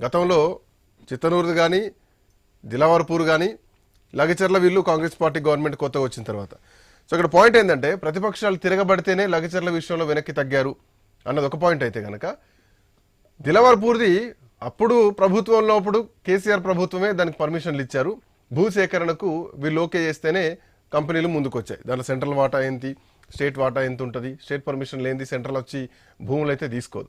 గతంలో చిత్తనూరు కానీ దిలావర్పూర్ కానీ లగచర్ల వీళ్ళు కాంగ్రెస్ పార్టీ గవర్నమెంట్ కొత్తగా వచ్చిన తర్వాత. సో ఇక్కడ పాయింట్ ఏంటంటే ప్రతిపక్షాలు తిరగబడితేనే లగచర్ల విషయంలో వెనక్కి తగ్గారు అన్నది ఒక పాయింట్ అయితే కనుక దిలవర్పూర్ది అప్పుడు ప్రభుత్వంలో అప్పుడు కేసీఆర్ ప్రభుత్వమే దానికి పర్మిషన్లు ఇచ్చారు. భూసేకరణకు వీళ్ళు ఓకే చేస్తేనే కంపెనీలు ముందుకు వచ్చాయి దాంట్లో సెంట్రల్ వాటా ఏంటి స్టేట్ వాటా ఎంత ఉంటుంది స్టేట్ పర్మిషన్ లేనిది సెంట్రల్ వచ్చి భూములు అయితే తీసుకోదు.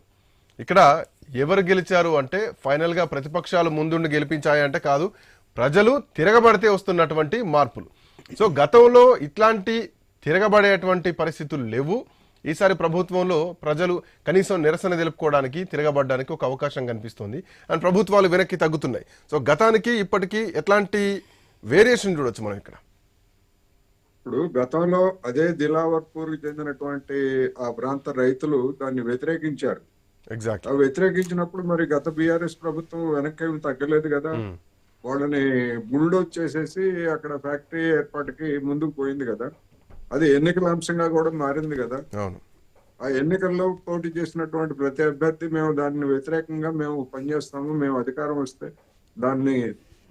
ఇక్కడ ఎవరు గెలిచారు అంటే ఫైనల్గా ప్రతిపక్షాలు ముందుండి గెలిపించాయంటే కాదు ప్రజలు తిరగబడితే వస్తున్నటువంటి మార్పులు. సో గతంలో ఇట్లాంటి తిరగబడేటువంటి పరిస్థితులు లేవు. ఈసారి ప్రభుత్వంలో ప్రజలు కనీసం నిరసన తెలుపుకోవడానికి తిరగబడడానికి ఒక అవకాశం కనిపిస్తుంది. అండ్ ప్రభుత్వాలు వెనక్కి తగ్గుతున్నాయి. సో గతానికి ఇప్పటికీ ఎట్లాంటి వేరియేషన్ చూడొచ్చు మనం ఇక్కడ? ఇప్పుడు గతంలో అదే దిలావర్పూర్ చెందినటువంటి ఆ ప్రాంత రైతులు దాన్ని వ్యతిరేకించారు. ఎగ్జాక్ట్లీ ఆ వ్యతిరేకించినప్పుడు మరి గత బీఆర్ఎస్ ప్రభుత్వం వెనక్కి తగ్గలేదు కదా. వాళ్ళని బుల్డోజ్ చేసేసి అక్కడ ఫ్యాక్టరీ ఏర్పాటుకి ముందుకు పోయింది కదా. అది ఎన్నికల అంశంగా కూడా మారింది కదా. అవును. ఆ ఎన్నికల్లో పోటీ చేసినటువంటి ప్రతి అభ్యర్థి మేము దాన్ని వ్యతిరేకంగా మేము పనిచేస్తాము మేము అధికారం వస్తే దాన్ని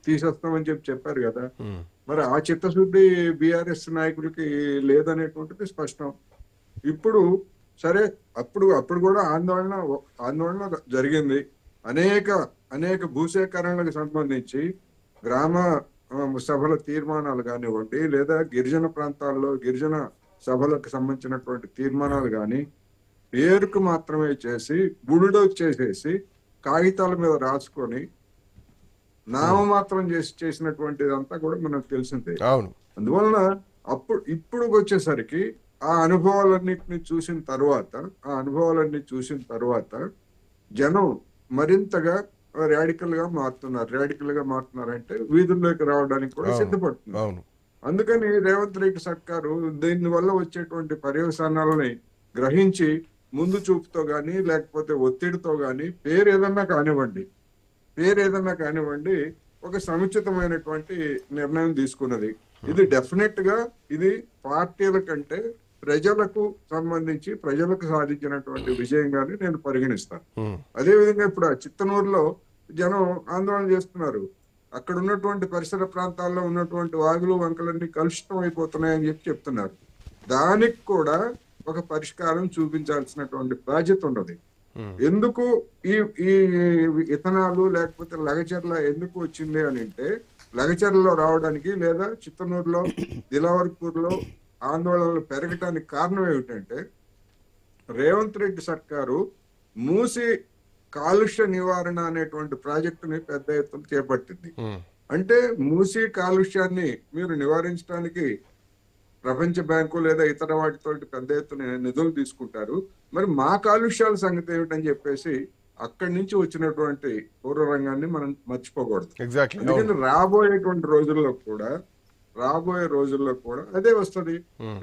తీసేస్తామని చెప్పి చెప్పారు కదా. ఉమ్. మరి ఆ చిత్తశుద్ధి బీఆర్ఎస్ నాయకులకి లేదనేటువంటిది స్పష్టం. ఇప్పుడు సరే అప్పుడు అప్పుడు కూడా ఆందోళన ఆందోళన జరిగింది. అనేక అనేక భూసేకరణలకు సంబంధించి గ్రామ సభల తీర్మానాలు కానివ్వండి లేదా గిరిజన ప్రాంతాల్లో గిరిజన సభలకు సంబంధించినటువంటి తీర్మానాలు కానీ పేరుకు మాత్రమే చేసి బుల్డోజ్ చేసేసి కాగితాల మీద రాసుకొని నామమాత్రం చేసి చేసినటువంటిదంతా కూడా మనకు తెలిసిందే. అవును. అందువలన అప్పుడు ఇప్పుడు వచ్చేసరికి ఆ అనుభవాలన్నిటిని చూసిన తర్వాత ఆ అనుభవాలన్నీ చూసిన తర్వాత జనం మరింతగా రాడికల్గా మారుతున్నారు. రాడికల్గా మారుతున్నారంటే వీధుల్లోకి రావడానికి కూడా. సిద్ధపడుతున్నారు. అందుకని రేవంత్ రెడ్డి సర్కారు దీని వల్ల వచ్చేటువంటి పర్యవసానాలని గ్రహించి ముందు చూపుతో గాని లేకపోతే ఒత్తిడితో గాని పేరు ఏదన్నా కానివ్వండి పేరు ఏదన్నా కానివ్వండి ఒక సముచితమైనటువంటి నిర్ణయం తీసుకున్నది. ఇది డెఫినెట్గా ఇది పార్టీల కంటే ప్రజలకు సంబంధించి ప్రజలకు సాధించినటువంటి విజయంగానే నేను పరిగణిస్తాను ఉమ్. అదే విధంగా ఇప్పుడు ఆ చిత్తనూరులో జనం ఆందోళన చేస్తున్నారు అక్కడ ఉన్నటువంటి పరిసర ప్రాంతాల్లో ఉన్నటువంటి వాగులు వంకలన్నీ కలుషితం అయిపోతున్నాయని చెప్పి చెప్తున్నారు దానికి కూడా ఒక పరిష్కారం చూపించాల్సినటువంటి బాధ్యత ఉన్నది ఉమ్. ఎందుకు ఈ ఈ ఇథనాలు లేకపోతే లగచర్ల ఎందుకు వచ్చింది అని అంటే లగచర్లలో రావడానికి లేదా చిత్తనూరులో దిలావర్పూర్లో ఆందోళనలు పెరగటానికి కారణం ఏమిటంటే రేవంత్ రెడ్డి సర్కారు మూసి కాలుష్య నివారణ అనేటువంటి ప్రాజెక్టుని పెద్ద ఎత్తున చేపట్టింది. అంటే మూసి కాలుష్యాన్ని మీరు నివారించడానికి ప్రపంచ బ్యాంకు లేదా ఇతర వాటితో పెద్ద ఎత్తున నిధులు తీసుకుంటారు. మరి మా కాలుష్యాల సంగతి ఏమిటని చెప్పేసి అక్కడి నుంచి వచ్చినటువంటి పూర్వ రంగాన్ని మనం మర్చిపోకూడదు. ఎందుకంటే రాబోయేటువంటి రోజుల్లో కూడా రాబోయే రోజుల్లో కూడా అదే వస్తది.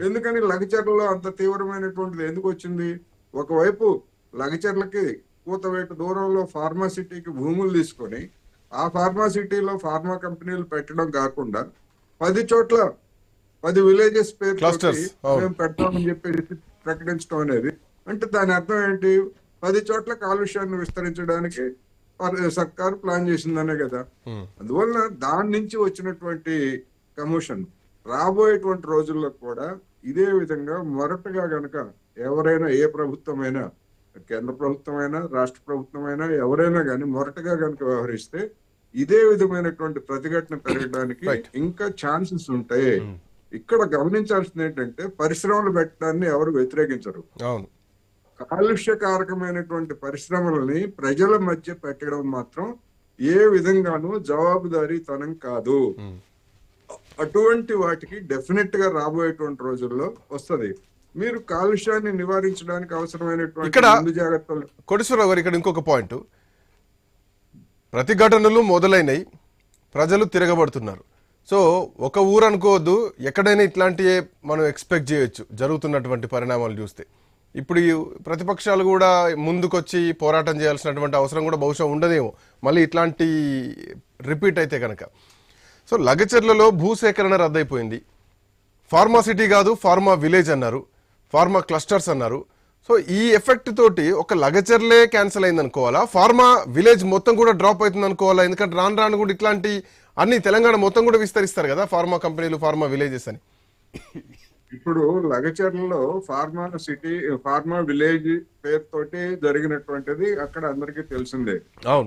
ఎందుకని లగచర్లలో అంత తీవ్రమైనటువంటిది ఎందుకు వచ్చింది ఒకవైపు లగచర్లకి కూతవేటు దూరంలో ఫార్మాసిటీకి భూములు తీసుకొని ఆ ఫార్మాసిటీలో ఫార్మా కంపెనీలు పెట్టడం కాకుండా పది చోట్ల పది విలేజెస్. మేము పెడతామని చెప్పేసి ప్రకటించడం అనేది అంటే దాని అర్థం ఏంటి పది చోట్ల కాలుష్యాన్ని విస్తరించడానికి సర్కారు ప్లాన్ చేసిందనే కదా ఉమ్. అందువలన దాని నుంచి వచ్చినటువంటి కమిషన్. రాబోయేటువంటి రోజుల్లో కూడా ఇదే విధంగా మొరటగా గనక ఎవరైనా ఏ ప్రభుత్వమైనా కేంద్ర ప్రభుత్వమైనా రాష్ట్ర ప్రభుత్వమైనా ఎవరైనా కానీ మొరటగా గనక వ్యవహరిస్తే ఇదే విధమైనటువంటి ప్రతిఘటన పెరగడానికి. ఇంకా ఛాన్సెస్ ఉంటాయి. ఇక్కడ గమనించాల్సింది ఏంటంటే పరిశ్రమలు పెట్టడాన్ని ఎవరు వ్యతిరేకించరు. కాలుష్యకారకమైనటువంటి పరిశ్రమలని ప్రజల మధ్య పెట్టడం మాత్రం ఏ విధంగానూ జవాబుదారీతనం కాదు. ఉమ్. అటువంటి వాటికి డెఫినెట్గా రాబోయేటువంటి రోజుల్లో వస్తది. మీరు కాలుష్యాన్ని నివారించడానికి అవసరమైనటువంటి ఇక్కడ- జాగ్రత్తలు కోటేశ్వరరావు గారు ఇక్కడ ఇంకొక పాయింట్. ప్రతిఘటనలు మొదలైనవి ప్రజలు తిరగబడుతున్నారు. సో ఒక ఊరు అనుకోవద్దు ఎక్కడైనా ఇట్లాంటివే మనం ఎక్స్పెక్ట్ చేయొచ్చు జరుగుతున్నటువంటి పరిణామాలు చూస్తే. ఇప్పుడు ప్రతిపక్షాలు కూడా ముందుకొచ్చి పోరాటం చేయాల్సినటువంటి అవసరం కూడా బహుశా ఉండదేమో. మళ్ళీ ఇట్లాంటి రిపీట్ అయితే కనుక సో లగచర్లలో భూసేకరణ రద్దయిపోయింది. ఫార్మా సిటీ కాదు ఫార్మా విలేజ్ అన్నారు. ఫార్మా క్లస్టర్స్ అన్నారు. సో ఈ ఎఫెక్ట్ తోటి ఒక లగచర్లే క్యాన్సిల్ అయింది అనుకోవాలా ఫార్మా విలేజ్ మొత్తం కూడా డ్రాప్ అవుతుంది అనుకోవాలా ఎందుకంటే రాను రాను కూడా ఇట్లాంటి అన్ని తెలంగాణ మొత్తం కూడా విస్తరిస్తారు కదా ఫార్మా కంపెనీలు ఫార్మా విలేజెస్ అని. ఇప్పుడు లగచర్లలో ఫార్మా సిటీ ఫార్మా విలేజ్ పేరుతోటి జరిగినటువంటిది అక్కడ అందరికీ తెలిసిందే.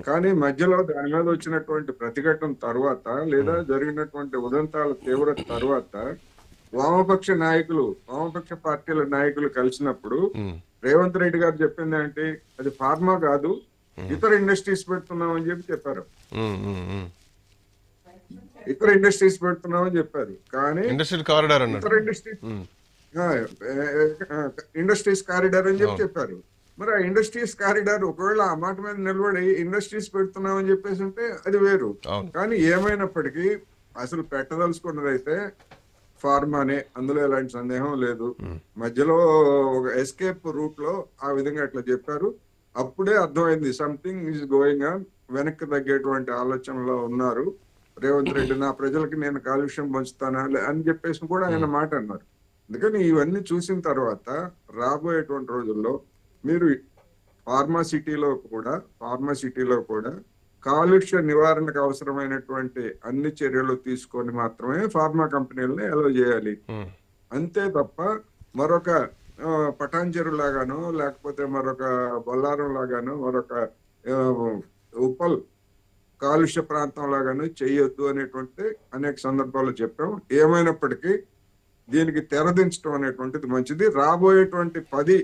కానీ మధ్యలో దాని మీద వచ్చినటువంటి ప్రతిఘటన తర్వాత లేదా జరిగినటువంటి ఉదంతాల తీవ్రత తర్వాత వామపక్ష నాయకులు వామపక్ష పార్టీల నాయకులు కలిసినప్పుడు రేవంత్ రెడ్డి గారు చెప్పింది ఏంటి? అది ఫార్మా కాదు ఇతర ఇండస్ట్రీస్ పెడుతున్నాం అని చెప్పి చెప్పారు. ఇతర ఇండస్ట్రీస్ పెడుతున్నాం అని చెప్పారు. కానీ ఇండస్ట్రియల్ కారిడార్ ఇతర ఇండస్ట్రీస్ ఇండస్ట్రీస్ కారిడార్ అని చెప్పి చెప్పారు. మరి ఆ ఇండస్ట్రీస్ కారిడార్ ఒకవేళ ఆ మాట మీద నిలబడి ఇండస్ట్రీస్ పెడుతున్నాం అని చెప్పేసి ఉంటే అది వేరు. కానీ ఏమైనప్పటికీ అసలు పెట్టదలుచుకున్నదైతే ఫార్మానే అందులో ఎలాంటి సందేహం లేదు. మధ్యలో ఒక ఎస్కేప్ రూట్లో ఆ విధంగా అట్లా చెప్పారు. అప్పుడే అర్థమైంది సంథింగ్ ఈజ్ గోయింగ్ ఆన్ వెనక్కి తగ్గేటువంటి ఆలోచనలో ఉన్నారు. రేవంత్ రెడ్డి నా ప్రజలకి నేను కాలుష్యం పంచుతానా లే- అని చెప్పేసి కూడా ఆయన మాట అన్నారు. అందుకని ఇవన్నీ చూసిన తర్వాత రాబోయేటువంటి రోజుల్లో మీరు ఫార్మా సిటీలో కూడా ఫార్మా సిటీలో కూడా కాలుష్య నివారణకు అవసరమైనటువంటి అన్ని చర్యలు తీసుకొని మాత్రమే ఫార్మా కంపెనీలని అలౌ చేయాలి. అంతే తప్ప మరొక ఆ, పటాన్చెరు లాగానో లేకపోతే మరొక బొల్లారం లాగానో మరొక ఉప్పల్ కాలుష్య ప్రాంతం లాగానో చేయొద్దు అనేటువంటి అనేక సందర్భాల్లో చెప్పాం. ఏమైనప్పటికీ దీనికి తెరదించడం అనేటువంటిది మంచిది. రాబోయేటువంటి పది